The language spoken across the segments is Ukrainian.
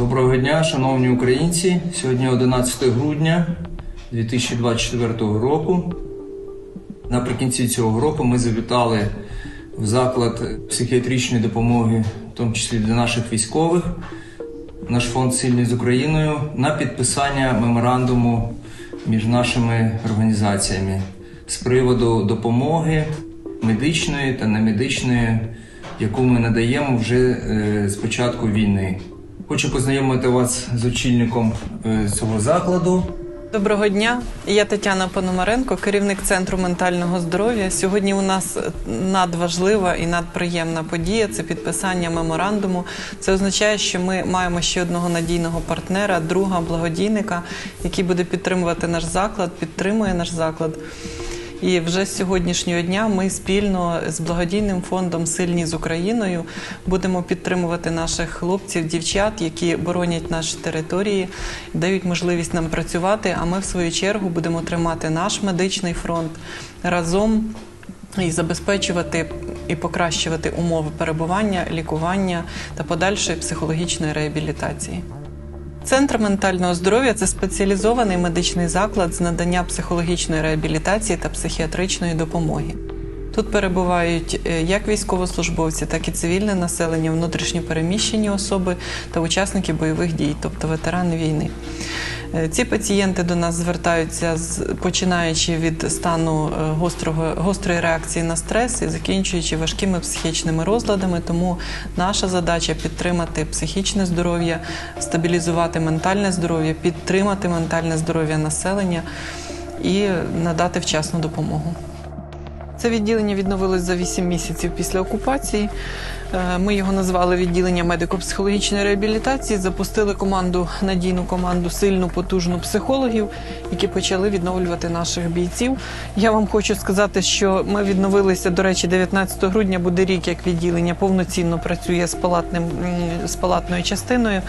Доброго дня, шановні українці. Сьогодні 11 грудня 2024 року. Наприкінці цього року ми завітали в заклад психіатричної допомоги, в тому числі для наших військових, наш фонд Сильний з Україною на підписання меморандуму між нашими організаціями з приводу допомоги медичної та немедичної, яку ми надаємо вже е, з початку війни. Хочу познайомити вас з очільником е, цього закладу. Доброго дня, я Тетяна Пономаренко, керівник центру ментального здоров'я. Сьогодні у нас надважлива і надприємна подія це підписання меморандуму. Це означає, що ми маємо ще одного надійного партнера, друга благодійника, який буде підтримувати наш заклад, підтримує наш заклад. І вже з сьогоднішнього дня ми спільно з благодійним фондом Сильні з Україною будемо підтримувати наших хлопців, дівчат, які боронять наші території, дають можливість нам працювати. А ми, в свою чергу, будемо тримати наш медичний фронт разом і забезпечувати і покращувати умови перебування, лікування та подальшої психологічної реабілітації. Центр ментального здоров'я це спеціалізований медичний заклад з надання психологічної реабілітації та психіатричної допомоги. Тут перебувають е, як військовослужбовці, так і цивільне населення, внутрішньопереміщені особи та учасники бойових дій, тобто ветерани війни. Е, Ці пацієнти до нас звертаються починаючи від стану е, гострого гострої реакції на стрес і закінчуючи важкими психічними розладами. Тому наша задача підтримати психічне здоров'я, стабілізувати ментальне здоров'я, підтримати ментальне здоров'я населення і надати вчасну допомогу. Це відділення відновилось за 8 місяців після окупації. Е, Ми його назвали відділення медико-психологічної реабілітації. Запустили команду, надійну команду, сильну, потужну психологів, які почали відновлювати наших бійців. Я вам хочу сказати, що ми відновилися. До речі, 19 грудня буде рік, як відділення повноцінно працює з палатним з палатною частиною.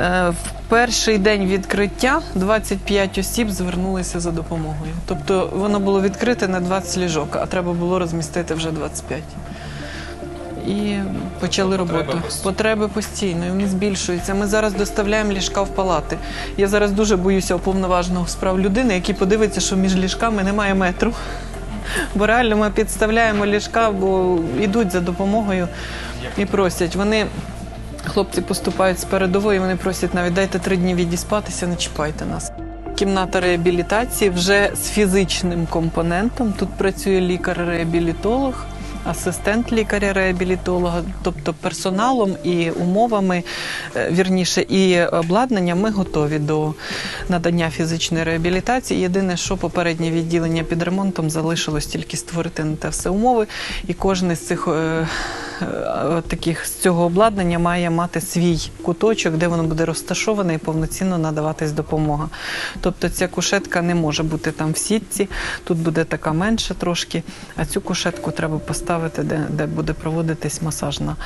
Е, В перший день відкриття 25 осіб звернулися за допомогою. Тобто воно було відкрите на 20 ліжок, а треба було розмістити вже 25. І почали роботу. Потреби постійно, і вони збільшуються. Ми зараз доставляємо ліжка в палати. Я зараз дуже боюся уповноваженого справ людини, який подивиться, що між ліжками немає метру. Бо реально ми підставляємо ліжка, бо йдуть за допомогою і просять. Вони Хлопці поступають з передової, вони просять навіть дайте три дні відіспатися, не чіпайте нас. Кімната реабілітації вже з фізичним компонентом. Тут працює лікар-реабілітолог, асистент лікаря-реабілітолога, тобто персоналом і умовами, е, вірніше, і обладнанням ми готові до надання фізичної реабілітації. Єдине, що попереднє відділення під ремонтом залишилось тільки створити на те все умови, і кожен з цих. Е, Таких з цього обладнання має мати свій куточок, де воно буде розташоване і повноцінно надаватись допомога. Тобто ця кушетка не може бути там в сітці, тут буде така менша трошки, а цю кушетку треба поставити, де, де буде проводитись масажна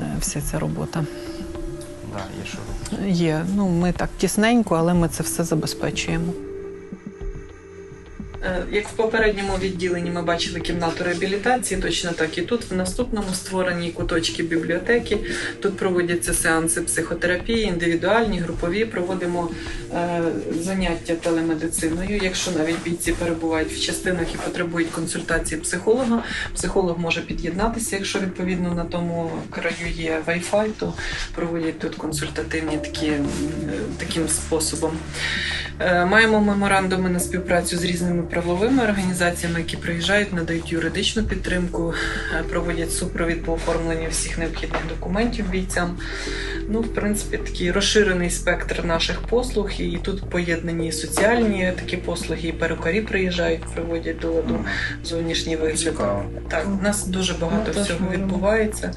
е, вся ця робота. Да, є що Є, ну ми так тісненько, але ми це все забезпечуємо. Е, Як в попередньому відділенні ми бачили кімнату реабілітації, точно так і тут в наступному створені куточки бібліотеки. Тут проводяться сеанси психотерапії, індивідуальні, групові. Проводимо е, заняття телемедициною. Якщо навіть бійці перебувають в частинах і потребують консультації психолога, психолог може під'єднатися. Якщо відповідно на тому краю є Wi-Fi, то проводять тут консультативні такі таким способом. Е, Маємо меморандуми на співпрацю з різними правовими організаціями, які приїжджають, надають юридичну підтримку, е, проводять супровід по оформленню всіх необхідних документів бійцям. Ну, в принципі, такий розширений спектр наших послуг, і тут поєднані соціальні такі послуги, і перукарі приїжджають, приводять до ладу зовнішній вигляд. Цікаво. Так, у нас дуже багато Ну, всього відбувається.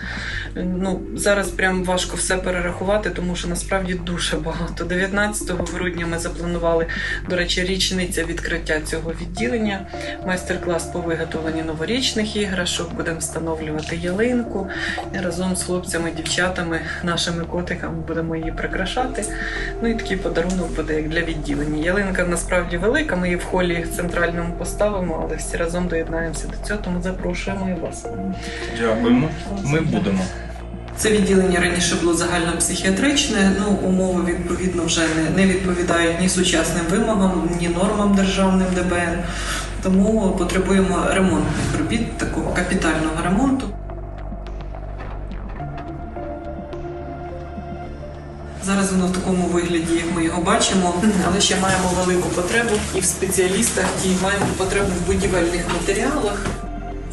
Ну зараз прям важко все перерахувати, тому що насправді дуже багато. 19 грудня ми запланували, до речі, річниця відкриття цього відділення. Майстер-клас по виготовленню новорічних іграшок. Будемо встановлювати ялинку разом з хлопцями, дівчатами, нашими котиками будемо її прикрашати. Ну і такий подарунок буде як для відділення. Ялинка насправді велика. Ми її в холі центральному поставимо, але всі разом доєднаємося до цього, тому запрошуємо і вас. Дякуємо. Ми будемо. Це відділення раніше було загальнопсихіатричне. Ну, умови відповідно вже не, не відповідають ні сучасним вимогам, ні нормам державним ДБН. Тому потребуємо ремонтних робіт, такого капітального ремонту. Зараз воно в такому вигляді, як ми його бачимо, але ще маємо велику потребу і в спеціалістах, і маємо потребу в будівельних матеріалах.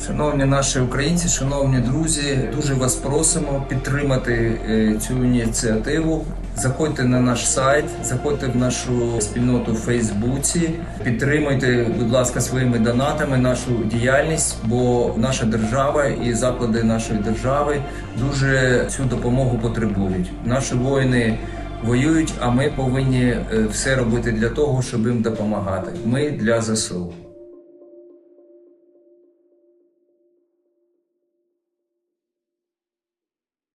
Шановні наші українці, шановні друзі, дуже вас просимо підтримати е, цю ініціативу. Заходьте на наш сайт, заходьте в нашу спільноту в Фейсбуці, підтримуйте, будь ласка, своїми донатами нашу діяльність, бо наша держава і заклади нашої держави дуже цю допомогу потребують. Наші воїни воюють, а ми повинні е, все робити для того, щоб їм допомагати. Ми для ЗСУ.